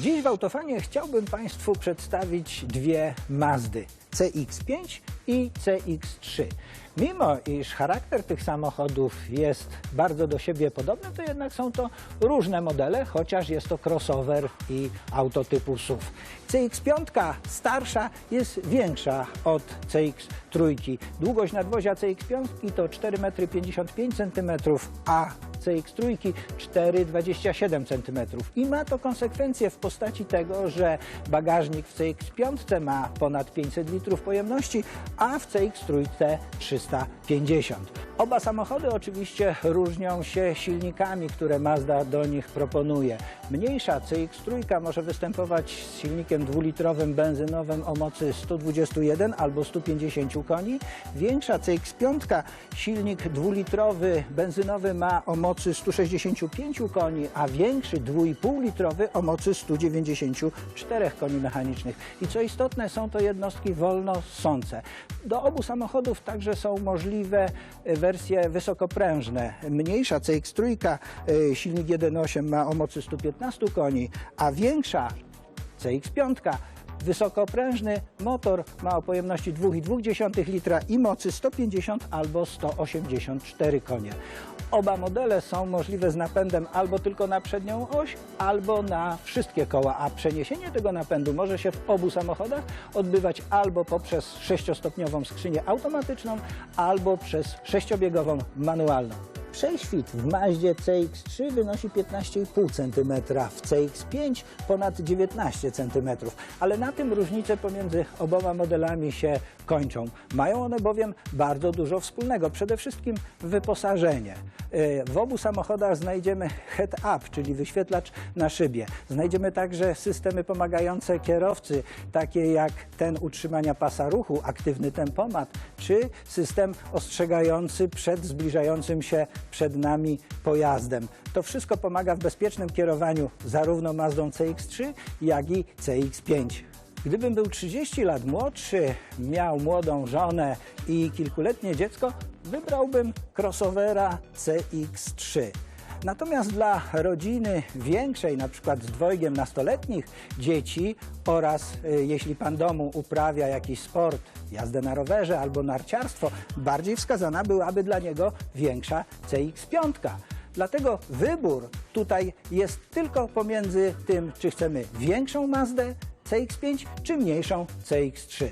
Dziś w Autofanie chciałbym Państwu przedstawić dwie Mazdy CX-5 i CX-3. Mimo iż charakter tych samochodów jest bardzo do siebie podobny, to jednak są to różne modele, chociaż jest to crossover i auto typu SUV. CX-5 starsza jest większa od CX-3. Długość nadwozia CX-5 to 4,55 m, a CX-3 4,27 cm. I ma to konsekwencje w postaci tego, że bagażnik w CX-5 ma ponad 500 litrów pojemności, a w CX-3 350. Oba samochody oczywiście różnią się silnikami, które Mazda do nich proponuje. Mniejsza CX-3 może występować z silnikiem dwulitrowym benzynowym o mocy 121 albo 150 koni. Większa CX-5 silnik dwulitrowy benzynowy ma o mocy 165 koni, a większy 2,5 litrowy o mocy 194 koni mechanicznych. I co istotne, są to jednostki wolnosące. Do obu samochodów także są możliwe e, wersje wysokoprężne. Mniejsza CX-3 e, silnik 1.8 ma o mocy 115 koni, a większa CX-5 Wysokoprężny motor ma o pojemności 2,2 litra i mocy 150 albo 184 konie. Oba modele są możliwe z napędem albo tylko na przednią oś, albo na wszystkie koła, a przeniesienie tego napędu może się w obu samochodach odbywać albo poprzez sześciostopniową skrzynię automatyczną, albo przez sześciobiegową manualną. Prześwit w Maździe CX-3 wynosi 15,5 cm, w CX-5 ponad 19 cm, ale na tym różnice pomiędzy oboma modelami się kończą. Mają one bowiem bardzo dużo wspólnego, przede wszystkim wyposażenie. E, W obu samochodach znajdziemy head-up, czyli wyświetlacz na szybie. Znajdziemy także systemy pomagające kierowcy, takie jak ten utrzymania pasa ruchu, aktywny tempomat, czy system ostrzegający przed zbliżającym się przed nami pojazdem. To wszystko pomaga w bezpiecznym kierowaniu zarówno Mazdą CX-3, jak i CX-5. Gdybym był 30 lat młodszy, miał młodą żonę i kilkuletnie dziecko, wybrałbym crossovera CX-3. Natomiast dla rodziny większej, na przykład z dwojgiem nastoletnich dzieci oraz y, jeśli pan domu uprawia jakiś sport, jazdę na rowerze albo narciarstwo, bardziej wskazana byłaby dla niego większa CX-5. Dlatego wybór tutaj jest tylko pomiędzy tym, czy chcemy większą Mazdę CX-5, czy mniejszą CX-3.